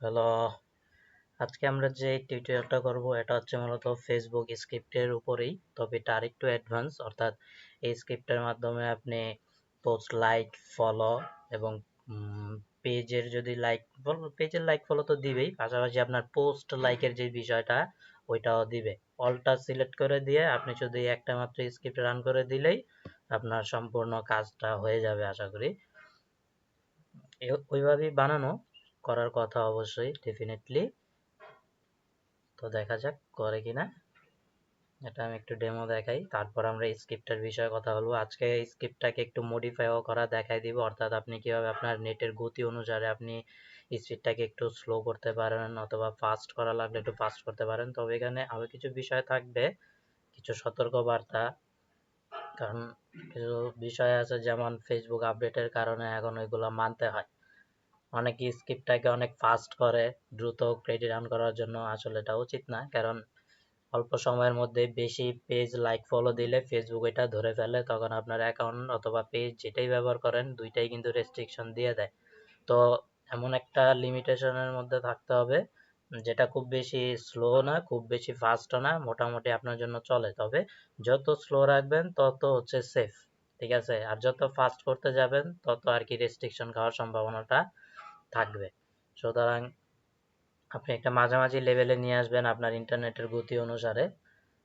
Hello আজকে আমরা যে টিউটোরিয়ালটা করব, এটা হচ্ছে মূলত ফেসবুক স্ক্রিপ্টের উপরেই, তবে এটা আরেকটু অ্যাডভান্স অর্থাৎ এই স্ক্রিপ্টের মাধ্যমে আপনি পোস্ট লাইক ফলো এবং পেজের যদি লাইক পেজের লাইক ফলো তো দিবেই, পাশাপাশি আপনার পোস্ট লাইকের যে বিষয়টা, ওইটাও দিবে। অলটা সিলেক্ট করে দিয়ে আপনি শুধু একটা মাত্র স্ক্রিপ্ট রান করে দিলেই আপনার সম্পূর্ণ কাজটা হয়ে যাবে, আশা করি। ওইভাবেই বানানো। করার কথা অবশ্যই ডেফিনেটলি তো দেখা যাক করে কিনা। এটা আমি একটু ডেমো দেখাই, তারপর আমরা স্ক্রিপ্টের বিষয়ে কথা বলব। আজকে স্ক্রিপ্টটাকে একটু মডিফাইও করা দেখাই দিব, অর্থাৎ আপনি কীভাবে আপনার নেটের গতি অনুসারে আপনি স্পিডটাকে একটু স্লো করতে পারেন, অথবা ফাস্ট করা লাগলে একটু ফাস্ট করতে পারেন। তবে এখানে আরও কিছু বিষয় থাকবে, কিছু সতর্ক বার্তা কারণ কিছু বিষয় আছে, যেমন ফেসবুক আপডেটের কারণে এখন ওইগুলো মানতে হয়। অনেকে স্ক্রিপ্টটাকে অনেক ফাস্ট করে, দ্রুত ক্রেডিট রান করার জন্য আসলে এটা উচিত না। কারণ অল্প সময়ের মধ্যে বেশি পেজ লাইক ফলো দিলে ফেসবুক এটা ধরে ফেলে, তখন আপনার অ্যাকাউন্ট অথবা পেজ যেটাই ব্যবহার করেন, দুইটাই কিন্তু রেস্ট্রিকশন দিয়ে দেয়। তো এমন একটা লিমিটেশনের মধ্যে থাকতে হবে, যেটা খুব বেশি স্লো না, খুব বেশি ফাস্টও না, মোটামুটি আপনার জন্য চলে। তবে যত স্লো রাখবেন, তত হচ্ছে সেফ ঠিক আছে? আর যত ফাস্ট করতে যাবেন, তত আর কি রেস্ট্রিকশন খাওয়ার সম্ভাবনাটা থাকবে। সুতরাং আপনি একটা মাঝামাঝি লেভেলে নিয়ে আসবেন আপনার ইন্টারনেটের গতি অনুসারে।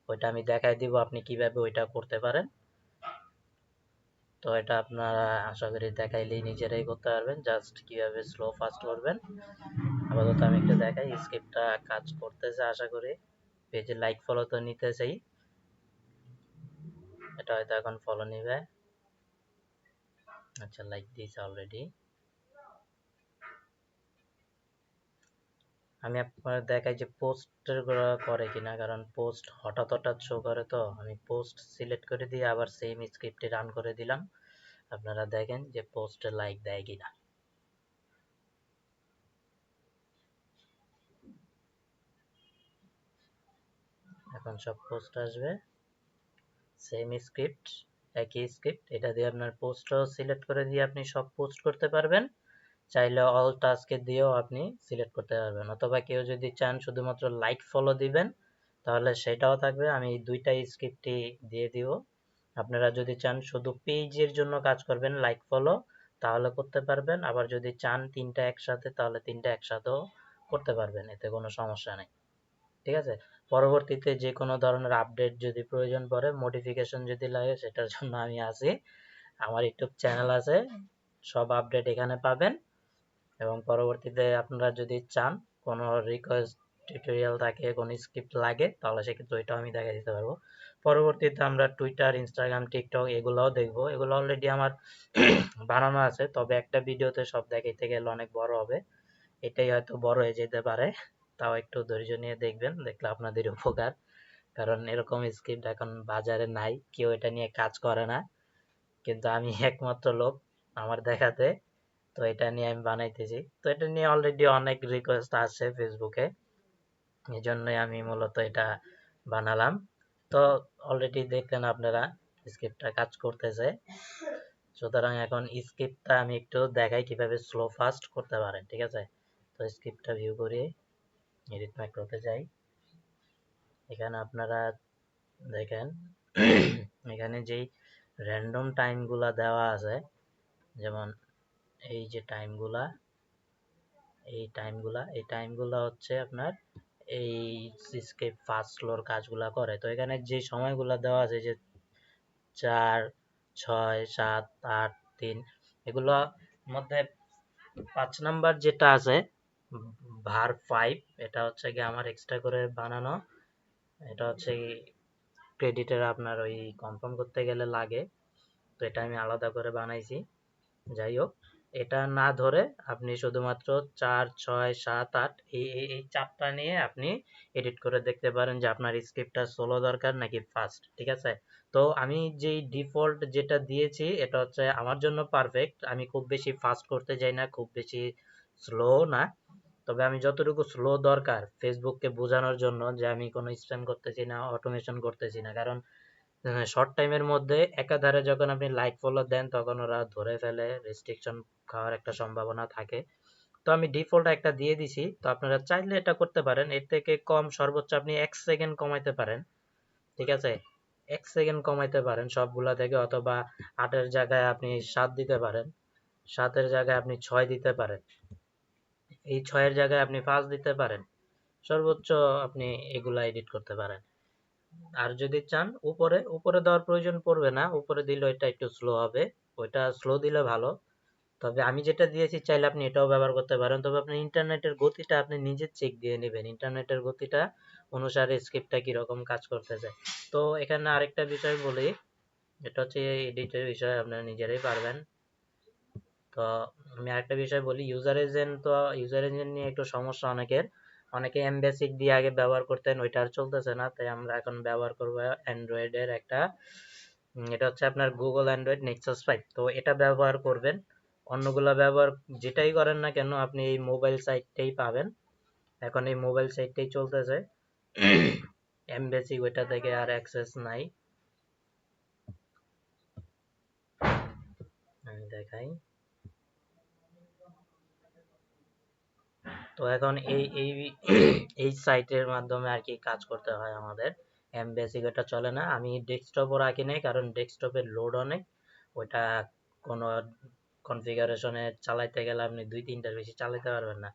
ওইটা আমি দেখাই দিব আপনি কীভাবে ওইটা করতে পারেন। তো এটা আপনারা আশা করি দেখাইলেই নিজেরাই করতে পারবেন। জাস্ট কীভাবে স্লো ফাস্ট করবেন। আপাতত আমি একটু দেখাই স্ক্রিপ্টটা কাজ করতেছে আশা করি। পেজে লাইক ফলো তো নিতেছেই। এটা হয়তো এখন ফলো নিবে। আচ্ছা লাইক দিয়েছে অলরেডি আমি আপনার দেখাই যে পোস্টের করে কিনা, কারণ পোস্ট হঠাৎ হঠাৎ শো করে তো। আমি পোস্ট সিলেক্ট করে দিয়ে আবার সেম স্ক্রিপ্টে রান করে দিলাম। আপনারা দেখেন যে পোস্টে লাইক দেয় কিনা। এখন সব পোস্ট আসবে। সেম স্ক্রিপ্ট একই স্ক্রিপ্ট এটা দিয়ে আপনার পোস্টও সিলেক্ট করে দিয়ে আপনি সব পোস্ট করতে পারবেন। চাইলে অল টাস্কে দিয়েও আপনি সিলেক্ট করতে পারবেন। অথবা কেউ যদি চান শুধুমাত্র লাইক ফলো দিবেন, তাহলে সেটাও থাকবে। আমি দুইটা স্ক্রিপ্টই দিয়ে দিব। আপনারা যদি চান শুধু পেজের জন্য কাজ করবেন লাইক ফলো তাহলে করতে পারবেন। আবার যদি চান তিনটা একসাথে, তাহলে তিনটা একসাথেও করতে পারবেন। এতে কোনো সমস্যা নেই। ঠিক আছে? পরবর্তীতে যে কোনো ধরনের আপডেট যদি প্রয়োজন পড়ে মডিফিকেশন যদি লাগে, সেটার জন্য আমি আছি আমার ইউটিউব চ্যানেল আছে। সব আপডেট এখানে পাবেন। এবং পরবর্তীতে আপনারা যদি চান, কোনো রিকোয়েস্ট টিউটোরিয়াল থাকে, কোনো স্ক্রিপ্ট লাগে, তাহলে সেক্ষেত্রে ওইটাও আমি দেখা দিতে পারব। পরবর্তীতে আমরা টুইটার ইনস্টাগ্রাম টিকটক এগুলোও দেখব। এগুলো অলরেডি আমার বানানো আছে, তবে একটা ভিডিওতে সব দেখাইতে গেলে অনেক বড় হবে। এটাই হয়তো বড় হয়ে যেতে পারে, তাও একটু ধৈর্য নিয়ে দেখবেন, দেখলে আপনাদের উপকার। কারণ এরকম স্ক্রিপ্ট এখন বাজারে নাই, কেউ এটা নিয়ে কাজ করে না। কিন্তু আমি একমাত্র লোক আমার দেখাতে। তো এটা নিয়ে আমি বানাইতেছি। তো এটা নিয়ে অলরেডি অনেক রিকোয়েস্ট আছে ফেসবুকে এই জন্যই আমি মূলত এটা বানালাম। তো অলরেডি দেখলেন আপনারা স্ক্রিপ্টটা কাজ করতেছে। সুতরাং এখন স্ক্রিপ্টটা আমি একটু দেখাই কীভাবে স্লো ফাস্ট করতে পারেন, ঠিক আছে? তো স্ক্রিপ্টটা ভিউ করি এডিট ম্যাক্রোতে যাই। এখানে আপনারা দেখেন, এখানে যেই র্যান্ডম টাইমগুলা দেওয়া আছে, যেমন এই যে টাইমগুলা এই টাইমগুলা এই টাইমগুলা হচ্ছে আপনার এই স্কেপ ফার্স্ট ফ্লোর কাজগুলা করে। তো এখানে যে সময়গুলা দেওয়া আছে, যে চার, ছয়, সাত, আট, তিন, এগুলো মধ্যে পাঁচ নাম্বার যেটা আছে ভার ফাইভ এটা হচ্ছে কি আমার এক্সট্রা করে বানানো। এটা হচ্ছে ক্রেডিটের আপনার ওই কনফার্ম করতে গেলে লাগে। তো এটা আমি আলাদা করে বানাইছি। যাই হোক। এটা না ধরে আপনি শুধুমাত্র চার, ছয়, সাত, আট এই এই চারটা নিয়ে আপনি এডিট করে দেখতে পারেন যে আপনার স্ক্রিপ্টটা স্লো দরকার নাকি ফাস্ট ঠিক আছে? তো আমি যেই ডিফল্ট যেটা দিয়েছি এটা হচ্ছে আমার জন্য পারফেক্ট আমি খুব বেশি ফাস্ট করতে যাই না, খুব বেশি স্লো না। তবে আমি যতটুকু স্লো দরকার ফেসবুককে বোঝানোর জন্য যে আমি কোনো স্প্যাম করতেছি না অটোমেশন করতেছি না, কারণ শর্ট টাইমের মধ্যে একাধারে যখন আপনি লাইক ফলো দেন, তখন ওরা ধরে ফেলে রেস্ট্রিকশন খাওয়ার একটা সম্ভাবনা থাকে। তো আমি ডিফল্ট একটা দিয়ে দিছি। তো আপনারা চাইলে এটা করতে পারেন। এর থেকে কম সর্বোচ্চ আপনি এক সেকেন্ড কমাইতে পারেন। ঠিক আছে? এক সেকেন্ড কমাইতে পারেন সবগুলা থেকে, অথবা আটের জায়গায় আপনি সাত দিতে পারেন। সাতের জায়গায় আপনি ছয় দিতে পারেন। এই ছয়ের জায়গায় আপনি পাঁচ দিতে পারেন। সর্বোচ্চ আপনি এগুলা এডিট করতে পারেন। আর যদি চান, উপরে উপরে দেওয়ার প্রয়োজন পড়বে না। উপরে দিলে ওইটা একটু স্লো হবে। ওইটা স্লো দিলে ভালো। তবে আমি যেটা দিয়েছি, চাইলে আপনি এটাও ব্যবহার করতে পারেন। তবে আপনি ইন্টারনেটের গতিটা আপনি নিজে চেক দিয়ে নেবেন। ইন্টারনেটের গতিটা অনুসারে স্ক্রিপ্টটা কীরকম কাজ করতেছে। তো এখানে আরেকটা বিষয় বলি। এটা হচ্ছে এডিটের বিষয়, আপনারা নিজেরাই পারবেন। তো আমি আরেকটা বিষয় বলি। ইউজার এজেন্ট তো ইউজার এজেন্ট নিয়ে একটু সমস্যা অনেকের। অনেকে এমবেসিক দিয়ে আগে ব্যবহার করতেন ওইটা আর চলতেছে না তাই আমরা এখন ব্যবহার করব অ্যান্ড্রয়েডের একটা এটা হচ্ছে আপনার গুগল অ্যান্ড্রয়েড নেক্সাস ফাইভ তো এটা ব্যবহার করবেন। অন্যগুলা ব্যবহার যেটাই করেন না কেন আপনি এই মোবাইল সাইটটাই পাবেন। এখন এই মোবাইল সাইটটাই চলতেছে। এমবেসিক ওইটা থেকে আর অ্যাক্সেস নাই। আমি দেখাই। তো এখন এই এই এই সাইটের মাধ্যমে আর কি কাজ করতে হয় আমাদের। এম বেসিক এটা চলে না। আমি ডেস্কটপও রাখি নাই, কারণ ডেস্কটপের লোড অনেক। ওইটা কোনো কনফিগারেশনে চালাইতে গেলে আপনি দুই তিনটার বেশি চালাতে পারবেন না।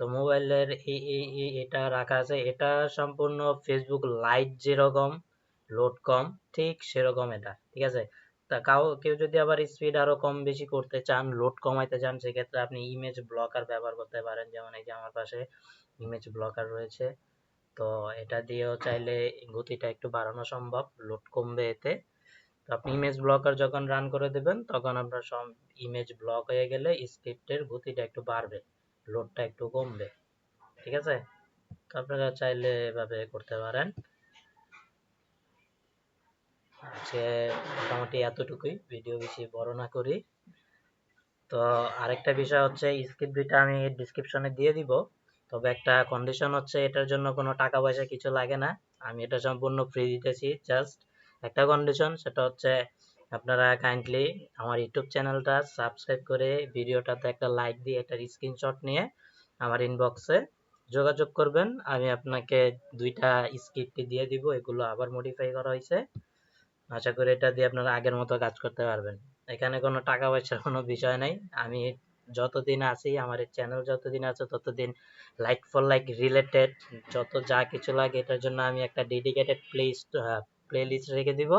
তো মোবাইলের এই এই এটা রাখা আছে। এটা সম্পূর্ণ ফেসবুক লাইট যেরকম লোড কম, ঠিক সেরকম এটা, ঠিক আছে? তা কাউ, কেউ যদি আবার স্পিড আরও কম বেশি করতে চান লোড কমাইতে চান, সেক্ষেত্রে আপনি ইমেজ ব্লকার ব্যবহার করতে পারেন। যেমন এই যে আমার পাশে ইমেজ ব্লকার রয়েছে। তো এটা দিয়েও চাইলে গতিটা একটু বাড়ানো সম্ভব লোড কমবে এতে। তো আপনি ইমেজ ব্লকার যখন রান করে দেবেন, তখন আপনার সব ইমেজ ব্লক হয়ে গেলে স্ক্রিপ্টের গতিটা একটু বাড়বে লোডটা একটু কমবে। ঠিক আছে? তো আপনারা চাইলে এভাবে করতে পারেন। আজকে মোটামুটি এতটুকুই। ভিডিও বেশি বড় না করি। তো আরেকটা বিষয় হচ্ছে স্ক্রিপ্ট দুইটা আমি ডিসক্রিপশনে দিয়ে দিব। তবে একটা কন্ডিশন হচ্ছে, এটার জন্য কোনো টাকা পয়সা কিছু লাগে না। আমি এটা সম্পূর্ণ ফ্রি দিতেছি জাস্ট একটা কন্ডিশন সেটা হচ্ছে আপনারা কাইন্ডলি আমার ইউটিউব চ্যানেলটা সাবস্ক্রাইব করে ভিডিওটাতে একটা লাইক দিয়ে এটার স্ক্রিনশট নিয়ে আমার ইনবক্সে যোগাযোগ করবেন। আমি আপনাকে দুইটা স্ক্রিপ্ট দিয়ে দিব, এগুলো আবার মডিফাই করা হয়েছে। আশা করি এটা দিয়ে আপনারা আগের মতো কাজ করতে পারবেন। এখানে কোনো টাকা পয়সার কোনো বিষয় নাই। আমি যতদিন আছি, আমার এই চ্যানেল যতদিন আছে, ততদিন লাইক ফর লাইক রিলেটেড যত যা কিছু লাগে, এটার জন্য আমি একটা ডেডিকেটেড প্লে প্লে লিস্ট রেখে দিব।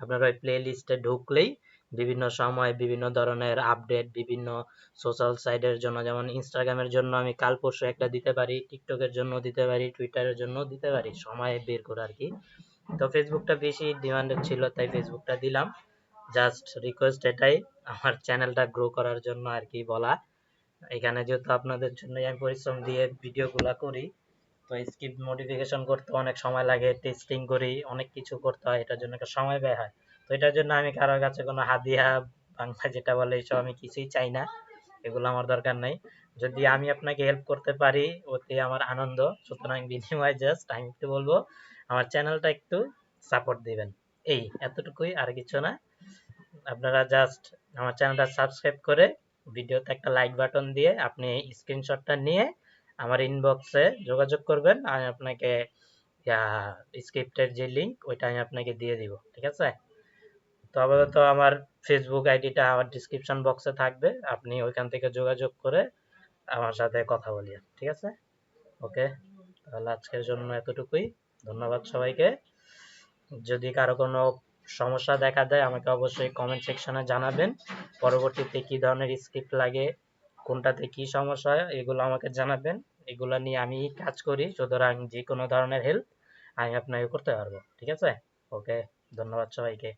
আপনারা ওই প্লে লিস্টে ঢুকলেই বিভিন্ন সময় বিভিন্ন ধরনের আপডেট বিভিন্ন সোশ্যাল সাইটের জন্য, যেমন ইনস্টাগ্রামের জন্য আমি কাল পরশু একটা দিতে পারি টিকটকের জন্য দিতে পারি টুইটারের জন্য দিতে পারি, সময় বের করে আর কি। তো ফেসবুকটা বেশি ডিমান্ডেড ছিল, তাই ফেসবুকটা দিলাম। জাস্ট রিকোয়েস্ট এটাই, আমার চ্যানেলটা গ্রো করার জন্য আর কি বলা এখানে যেহেতু আপনাদের জন্য আমি পরিশ্রম দিয়ে ভিডিওগুলো করি, তো স্ক্রিপ্ট মডিফিকেশন করতে অনেক সময় লাগে টেস্টিং করি, অনেক কিছু করতে হয়, এটার জন্য একটা সময় ব্যয় হয়। তো এটার জন্য আমি কারোর কাছে কোনো হাদিয়া, বাংলা যেটা বলে এইসব আমি কিছুই চাই না, এগুলো আমার দরকার নাই। যদি আমি আপনাকে হেল্প করতে পারি ওতে আমার আনন্দ। সুতরাং বিনিময় জাস্ট আমি একটু বলব আমার চ্যানেলটা একটু সাপোর্ট দিবেন। এই, এতটুকুই, আর কিছু না। আপনারা জাস্ট আমার চ্যানেলটা সাবস্ক্রাইব করে ভিডিওতে একটা লাইক বাটন দিয়ে আপনি স্ক্রিনশটটা নিয়ে আমার ইনবক্সে যোগাযোগ করবেন। আমি আপনাকে স্ক্রিপ্টের যে লিঙ্ক ওইটা আমি আপনাকে দিয়ে দিব। ঠিক আছে? তো আপাতত আমার ফেসবুক আইডিটা আমার ডিসক্রিপশন বক্সে থাকবে। আপনি ওইখান থেকে যোগাযোগ করে আমার সাথে কথা বলিয়ে ঠিক আছে? ওকে তাহলে আজকের জন্য এতটুকুই। ধন্যবাদ সবাইকে। যদি কারও কোনো সমস্যা দেখা দেয়, আমাকে অবশ্যই কমেন্ট সেকশনে জানাবেন। পরবর্তীতে কি ধরনের স্ক্রিপ্ট লাগে, কোনটাতে কি সমস্যা হয়, এগুলো আমাকে জানাবেন। এগুলো নিয়ে আমি কাজ করি, সুতরাং যে কোনো ধরনের হেল্প আমি আপনাকে করতে পারব, ঠিক আছে? ওকে ধন্যবাদ সবাইকে।